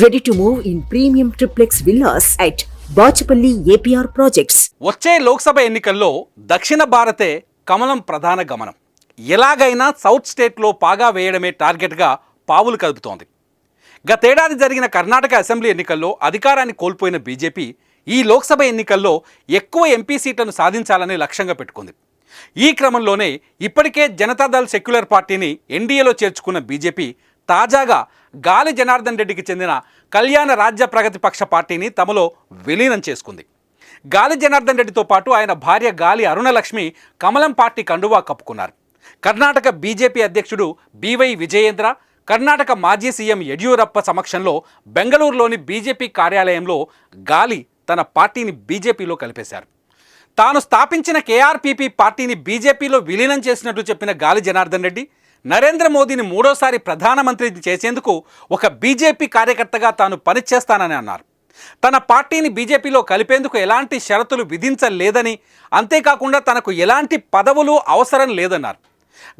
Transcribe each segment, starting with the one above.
Ready to move in premium triplex villas at Bachupally APR projects వచ్చే లోక్సభ ఎన్నికల్లో దక్షిణ భారతే కమలం ప్రధాన గమనం. ఎలాగైనా సౌత్ స్టేట్లో పాగా వేయడమే టార్గెట్గా పావులు కదుపుతోంది. గతేడాది జరిగిన కర్ణాటక అసెంబ్లీ ఎన్నికల్లో అధికారాన్ని కోల్పోయిన బీజేపీ ఈ లోక్సభ ఎన్నికల్లో ఎక్కువ ఎంపీ సీట్లను సాధించాలని లక్ష్యంగా పెట్టుకుంది. ఈ క్రమంలోనే ఇప్పటికే జనతాదళ్ సెక్యులర్ పార్టీని ఎన్డీఏలో చేర్చుకున్న బీజేపీ తాజాగా గాలి జనార్దన్ రెడ్డికి చెందిన కళ్యాణ రాజ్య ప్రగతి పక్ష పార్టీని తమలో విలీనం చేసుకుంది. గాలి జనార్దన్ రెడ్డితో పాటు ఆయన భార్య గాలి అరుణలక్ష్మి కమలం పార్టీ కండువా కప్పుకున్నారు. కర్ణాటక బీజేపీ అధ్యక్షుడు బివై విజయేంద్ర కర్ణాటక మాజీ సీఎం యడ్యూరప్ప సమక్షంలో బెంగళూరులోని బీజేపీ కార్యాలయంలో గాలి తన పార్టీని బీజేపీలో కలిపేశారు. తాను స్థాపించిన కేఆర్పీపీ పార్టీని బీజేపీలో విలీనం చేసినట్లు చెప్పిన గాలి జనార్దన్ రెడ్డి నరేంద్ర మోదీని మూడోసారి ప్రధానమంత్రిని చేసేందుకు ఒక బీజేపీ కార్యకర్తగా తాను పనిచేస్తానని అన్నారు. తన పార్టీని బీజేపీలో కలిపేందుకు ఎలాంటి షరతులు విధించలేదని అంతేకాకుండా తనకు ఎలాంటి పదవులు అవసరం లేదన్నారు.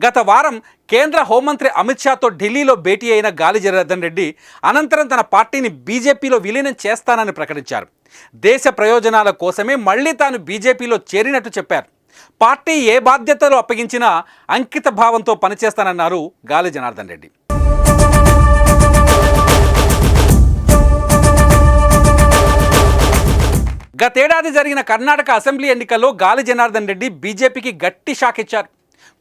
గత వారం కేంద్ర హోంమంత్రి అమిత్ షాతో ఢిల్లీలో భేటీ అయిన గాలి జనార్దన్ రెడ్డి అనంతరం తన పార్టీని బీజేపీలో విలీనం చేస్తానని ప్రకటించారు. దేశ ప్రయోజనాల కోసమే మళ్ళీ తాను బీజేపీలో చేరినట్టు చెప్పారు. పార్టీ ఏ బాధ్యతలు అప్పగించినా అంకిత భావంతో పనిచేస్తానన్నారు గాలి జనార్దన్ రెడ్డి. గతేడాది జరిగిన కర్ణాటక అసెంబ్లీ ఎన్నికల్లో గాలి జనార్దన్ రెడ్డి బీజేపీకి గట్టి షాక్ ఇచ్చారు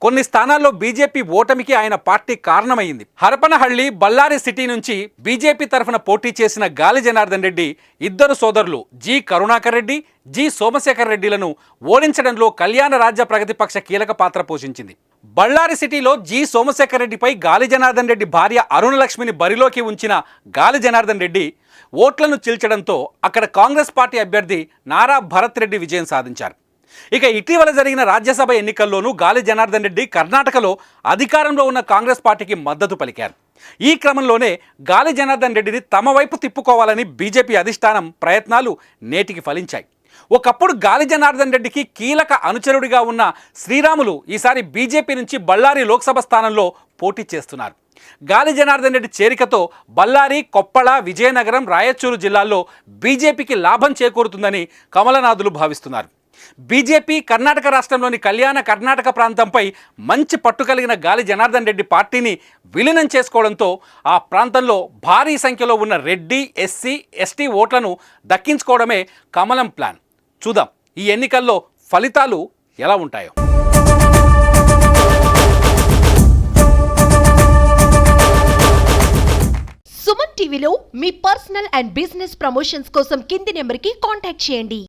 కొన్ని స్థానాల్లో బీజేపీ ఓటమికి ఆయన పార్టీ కారణమైంది. హరపనహళ్ళి బళ్ళారి సిటీ నుంచి బీజేపీ తరఫున పోటీ చేసిన గాలి జనార్దన్ రెడ్డి ఇద్దరు సోదరులు జి కరుణాకర్ రెడ్డి జి సోమశేఖర్ రెడ్డిలను ఓడించడంలో కళ్యాణ రాజ్య ప్రగతి పక్ష కీలక పాత్ర పోషించింది. బళ్ళారి సిటీలో జి సోమశేఖర్ రెడ్డిపై గాలి జనార్దన్ రెడ్డి భార్య అరుణలక్ష్మిని బరిలోకి ఉంచిన గాలి జనార్దన్ రెడ్డి ఓట్లను చీల్చడంతో అక్కడ కాంగ్రెస్ పార్టీ అభ్యర్థి నారా భరత్ రెడ్డి విజయం సాధించారు. ఇక ఇటీవల జరిగిన రాజ్యసభ ఎన్నికల్లోనూ గాలి జనార్దన్ రెడ్డి కర్ణాటకలో అధికారంలో ఉన్న కాంగ్రెస్ పార్టీకి మద్దతు పలికారు. ఈ క్రమంలోనే గాలి జనార్దన్ రెడ్డిని తమ వైపు తిప్పుకోవాలని బీజేపీ అధిష్టానం ప్రయత్నాలు నేటికి ఫలించాయి. ఒకప్పుడు గాలి జనార్దన్ రెడ్డికి కీలక అనుచరుడిగా ఉన్న శ్రీరాములు ఈసారి బీజేపీ నుంచి బళ్ళారి లోక్సభ స్థానంలో పోటీ చేస్తున్నారు. గాలి జనార్దన్ రెడ్డి చేరికతో బళ్ళారి కొప్పళ విజయనగరం రాయచూరు జిల్లాల్లో బీజేపీకి లాభం చేకూరుతుందని కమలనాథులు భావిస్తున్నారు. బీజేపీ కర్ణాటక రాష్ట్రంలోని కళ్యాణ కర్ణాటక ప్రాంతంపై మంచి పట్టు కలిగిన గాలి జనార్దన్ రెడ్డి పార్టీని విలీనం చేసుకోవడంతో ఆ ప్రాంతంలో భారీ సంఖ్యలో ఉన్న రెడ్డి ఎస్సీ ఎస్టీ ఓట్లను దక్కించుకోవడమే కమలం ప్లాన్. చూద్దాం ఈ ఎన్నికల్లో ఫలితాలు ఎలా ఉంటాయో. సుమన్ టీవీలో మీ పర్సనల్ అండ్ బిజినెస్ ప్రమోషన్స్ కోసం కింది నెంబర్కి కాంటాక్ట్ చేయండి.